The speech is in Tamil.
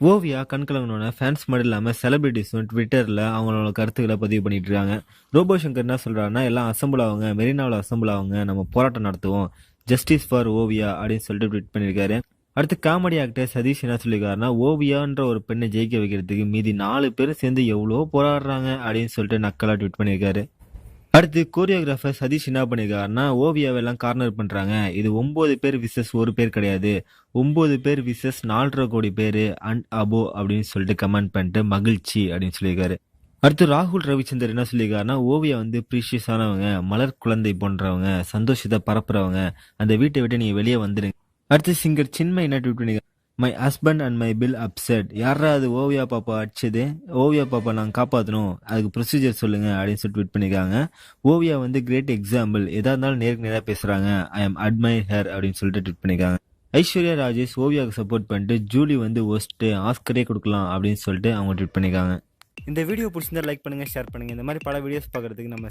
ஓவியா கண் கலங்கினோட ஃபேன்ஸ் மட்டும் இல்லாமல் செலிபிரிட்டிஸும் ட்விட்டரில் அவங்களோட கருத்துக்களை பதிவு பண்ணிட்டு இருக்காங்க. ரோபோ சங்கர் என்ன சொல்கிறாருன்னா எல்லாம் அசம்பிள் ஆகுங்க மெரினாவில் அசம்பிள் ஆகுங்க நம்ம போராட்டம் நடத்துவோம். ஜஸ்டிஸ் ஃபார் ஓவியா அப்படின்னு சொல்லிட்டு ட்வீட் பண்ணியிருக்காரு அடுத்து காமெடி ஆக்டர் சதீஷ் என்ன சொல்லியிருக்காருன்னா ஓவியான்ற ஒரு பெண்ணை ஜெயிக்க வைக்கிறதுக்கு மீதி நாலு பேர் சேர்ந்து எவ்வளோ போராடுறாங்க அப்படின்னு சொல்லிட்டு நக்கலாக ட்வீட் பண்ணியிருக்காரு அடுத்து கோரியோகிராஃபர் சதீஷ் என்ன பண்ணியிருக்காருன்னா ஓவியாவெல்லாம் கார்னர் பண்ணுறாங்க இது ஒம்பது பேர் விசஸ் ஒரு பேர் கிடையாது. ஒம்பது பேர் விசஸ் நாலரை கோடி பேர் அண்ட் அபோ அப்படின்னு சொல்லிட்டு கமெண்ட் பண்ணிட்டு மகிழ்ச்சி அப்படின்னு சொல்லியிருக்காரு. அடுத்து ராகுல் ரவிச்சந்தர் என்ன சொல்லியிருக்காருன்னா ஓவியா வந்து ப்ரீஷியஸானவங்க மலர் குழந்தை போன்றவங்க சந்தோஷத்தை பரப்புறவங்க. அந்த வீட்டை விட்டு நீங்கள் வெளியே வந்துடுங்க அடுத்து சிங்கர் சின்மை என்ன ட்வீட் பண்ணியிருக்காரு? My husband and my bill upset யாரா அது ஓவியா பாப்பா அடிச்சது? ஓவியா பாப்பா நாங்கள் காப்பாற்றணும் அதுக்கு ப்ரொசீஜர் சொல்லுங்க அப்படின்னு சொல்லிட்டு ட்வீட் பண்ணியிருக்காங்க ஓவியா வந்து கிரேட் எக்ஸாம்பிள் எதா இருந்தாலும் நேருக்கு நேராக பேசுகிறாங்க ஐ எம் அட்மைர் ஹேர் அப்படின்னு சொல்லிட்டு ட்வீட் பண்ணியிருக்காங்க ஐஸ்வர்யா ராஜேஷ் ஓவியாவுக்கு சப்போர்ட் பண்ணிட்டு ஜூலி வந்து ஒஸ்ட்டு ஆஸ்கரே கொடுக்கலாம் அப்படின்னு சொல்லிட்டு அவங்க ட்வீட் பண்ணியிருக்காங்க இந்த வீடியோ பிடிச்சிருந்தா லைக் பண்ணுங்கள் ஷேர் பண்ணுங்கள் இந்த மாதிரி பல வீடியோஸ் பார்க்குறதுக்கு நம்ம